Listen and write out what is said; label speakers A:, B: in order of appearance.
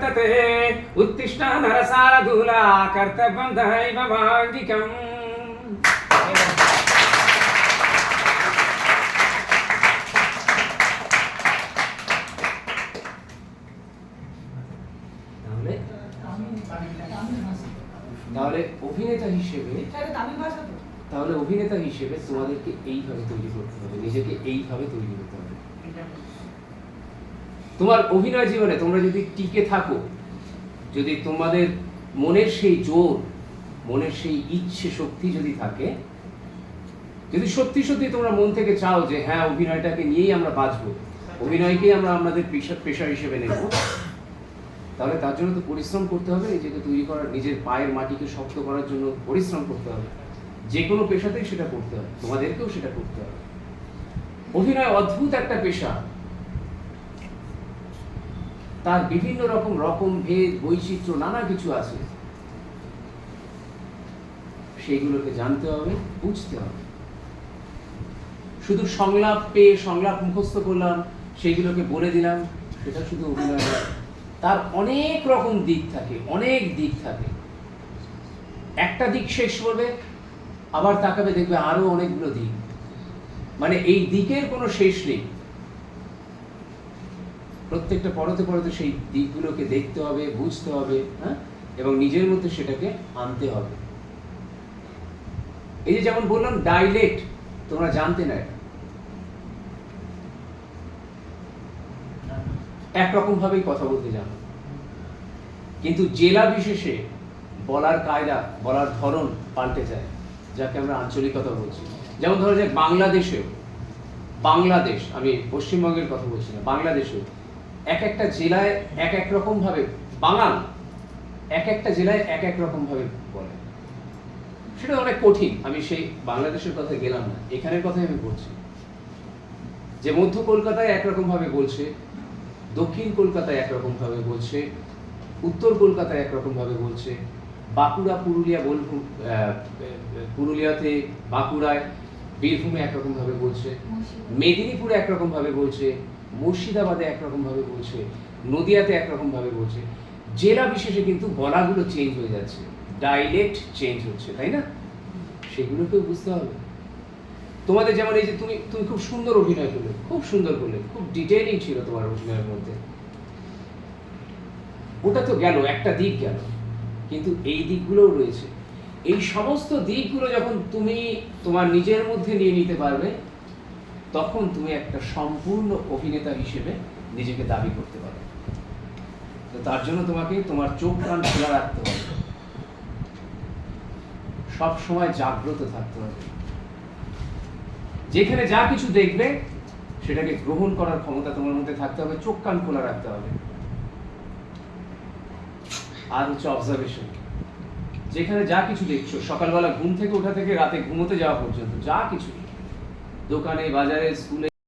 A: वर्तते उत्तिष्ठ नरसारधूला कर्तव्यं दैव भाङ्गिकम् তাহলে তাহলে অভিনেতা হিসেবে তাহলে অভিনেতা হিসেবে তোমাদেরকে এইভাবে তৈরি করতে হবে নিজেকে এইভাবে তৈরি করতে হবে তোমার অভিনয় জীবনে তোমরা যদি টিকে থাকো, যদি তোমাদের মনের সেই জোর, মনের সেই ইচ্ছে শক্তি যদি থাকে, যদি সত্যি সত্যি তোমরা মন থেকে চাও যে হ্যাঁ অভিনয়টাকে নিয়েই আমরা বাঁচবো, অভিনয়কেই আমরা আমাদের পেশা পেশা হিসেবে নেব, তাহলে তার জন্য তো পরিশ্রম করতে হবে, নিজেকে তৈরি করার, নিজের পায়ের মাটিকে শক্ত করার জন্য পরিশ্রম করতে হবে। যে কোনো পেশাতেই সেটা করতে হবে, তোমাদেরকেও সেটা করতে হবে। অভিনয় অদ্ভুত একটা পেশা তার বিভিন্ন রকম রকম ভেদ, বৈচিত্র্য, নানা কিছু আছে। সেইগুলোকে জানতে হবে, বুঝতে হবে। শুধু সংলাপ পেয়ে সংলাপ মুখস্থ করলাম, সেইগুলোকে বলে দিলাম, সেটা শুধু অভিনয় নয়। তার অনেক রকম দিক থাকে, অনেক দিক থাকে। একটা দিক শেষ করবে, আবার তাকাবে দেখবে আরও অনেকগুলো দিক। মানে এই দিকের কোনো শেষ নেই। প্রত্যেকটা পরতে পরতে সেই দিকগুলোকে দেখতে হবে, বুঝতে হবে হ্যাঁ? এবং নিজের মধ্যে সেটাকে আনতে হবে। এই যে যেমন বললাম ডাইলেক্ট তোমরা জানতে না একরকম ভাবেই কথা বলতে জানো। কিন্তু জেলা বিশেষে বলার কায়দা, বলার ধরন পাল্টে যায়, যাকে আমরা আঞ্চলিকতা বলছি। যেমন ধরো যে বাংলাদেশেও, বাংলাদেশ, আমি পশ্চিমবঙ্গের কথা বলছি না, বাংলাদেশেও এক একটা জেলায় এক এক রকম ভাবে বাঙাল এক একটা জেলায় এক এক রকম ভাবে বলে। সেটা অনেক কঠিন আমি সেই বাংলাদেশের কথা গেলাম না এখানের কথাই আমি বলছি। যে মধ্য কলকাতায় একরকম ভাবে বলছে দক্ষিণ কলকাতায় একরকম ভাবে বলছে উত্তর কলকাতায় একরকম ভাবে বলছে বাঁকুড়া পুরুলিয়া আহ, পুরুলিয়াতে বাঁকুড়ায় বীরভূমে একরকম ভাবে বলছে মেদিনীপুরে একরকম ভাবে বলছে মুর্শিদাবাদে একরকম ভাবে বলছে, নদিয়াতে একরকম ভাবে বলছে। জেলা বিশেষে কিন্তু বলাগুলো চেঞ্জ হয়ে যাচ্ছে। ডাইলেক্ট চেঞ্জ হচ্ছে, তাই না? সেগুলোকেও বুঝতে হবে তোমাদের যেমন এই যে তুমি তুমি খুব সুন্দর অভিনয় করলে, খুব সুন্দর করলে, খুব ডিটেইলিং ছিল তোমার অভিনয়ের মধ্যে। ওটা তো গেল, একটা দিক গেল, কিন্তু এই দিকগুলোও রয়েছে। এই সমস্ত দিকগুলো যখন তুমি তোমার নিজের মধ্যে নিয়ে নিতে পারবে তখন তুমি একটা সম্পূর্ণ অভিনেতা হিসেবে নিজেকে দাবি করতে পারবে তো তার জন্য তোমাকে তোমার চোখ কান খোলা রাখতে হবে। সব সময় জাগ্রত থাকতে হবে। যেখানে যা কিছু দেখবে, সেটাকে গ্রহণ করার ক্ষমতা তোমার মধ্যে থাকতে হবে, চোখ কান খোলা রাখতে হবে। আর হচ্ছে অবজারভেশন যেখানে যা কিছু দেখছ, সকালবেলা ঘুম থেকে ওঠা থেকে রাতে ঘুমোতে যাওয়া পর্যন্ত, যা কিছু দোকানে বাজারে স্কুলে